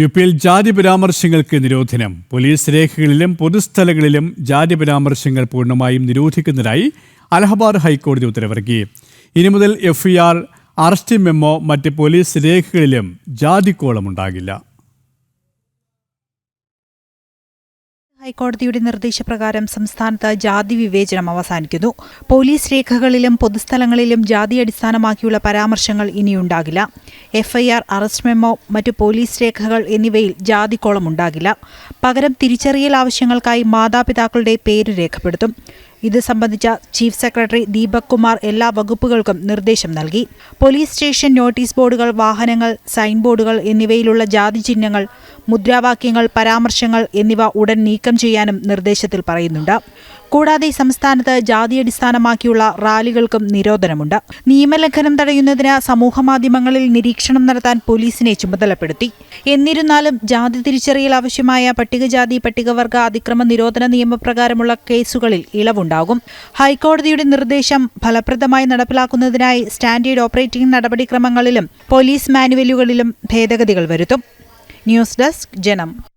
U പിയിൽ ജാതി പരാമർശങ്ങൾക്ക് നിരോധനം. പോലീസ് രേഖകളിലും പൊതുസ്ഥലങ്ങളിലും ജാതി പരാമർശങ്ങൾ പൂർണമായും നിരോധിക്കുന്നതായി അലഹബാദ് ഹൈക്കോടതി ഉത്തരവിറക്കി. ഇനി മുതൽ എഫ്ഐആർ അറസ്റ്റ് മെമ്മോ മറ്റ് പോലീസ് രേഖകളിലും ജാതി കോളം ഉണ്ടാകില്ല ഹൈക്കോടതിയുടെ നിർദ്ദേശപ്രകാരം സംസ്ഥാനത്ത് ജാതി വിവേചനം അവസാനിക്കുന്നു. പോലീസ് രേഖകളിലും പൊതുസ്ഥലങ്ങളിലും ജാതി അടിസ്ഥാനമാക്കിയുള്ള പരാമർശങ്ങൾ ഇനിയുണ്ടാകില്ല. എഫ്ഐആർ അറസ്റ്റ് മെമ്മോ മറ്റു പോലീസ് രേഖകൾ എന്നിവയിൽ ജാതിക്കോളം ഉണ്ടാകില്ല. പകരം തിരിച്ചറിയൽ ആവശ്യങ്ങൾക്കായി മാതാപിതാക്കളുടെ പേര് രേഖപ്പെടുത്തും. ഇത് സംബന്ധിച്ച ചീഫ് സെക്രട്ടറി ദീപക് കുമാർ എല്ലാ വകുപ്പുകൾക്കും നിർദ്ദേശം നൽകി. പോലീസ് സ്റ്റേഷൻ നോട്ടീസ് ബോർഡുകൾ വാഹനങ്ങൾ സൈൻ ബോർഡുകൾ എന്നിവയിലുള്ള ജാതി ചിഹ്നങ്ങൾ മുദ്രാവാക്യങ്ങൾ പരാമർശങ്ങൾ എന്നിവ ഉടൻ നീക്കം ചെയ്യാനും നിർദ്ദേശത്തിൽ പറയുന്നുണ്ട്. കൂടാതെ സംസ്ഥാനത്ത് ജാതി അടിസ്ഥാനമാക്കിയുള്ള റാലികൾക്കും നിരോധനമുണ്ട്. നിയമലംഘനം തടയുന്നതിന് സമൂഹമാധ്യമങ്ങളിൽ നിരീക്ഷണം നടത്താൻ പോലീസിനെ ചുമതലപ്പെടുത്തി. എന്നിരുന്നാലും ജാതി തിരിച്ചറിയൽ ആവശ്യമായ പട്ടികജാതി പട്ടികവർഗ അതിക്രമ നിരോധന നിയമപ്രകാരമുള്ള കേസുകളിൽ ഇളവുണ്ടാകും. ഹൈക്കോടതിയുടെ നിർദ്ദേശം ഫലപ്രദമായി നടപ്പിലാക്കുന്നതിനായി സ്റ്റാൻഡേർഡ് ഓപ്പറേറ്റിംഗ് നടപടിക്രമങ്ങളിലും പോലീസ് മാനുവലുകളിലും ഭേദഗതികൾ വരുത്തും. ന്യൂസ് ഡെസ്ക് ജനം.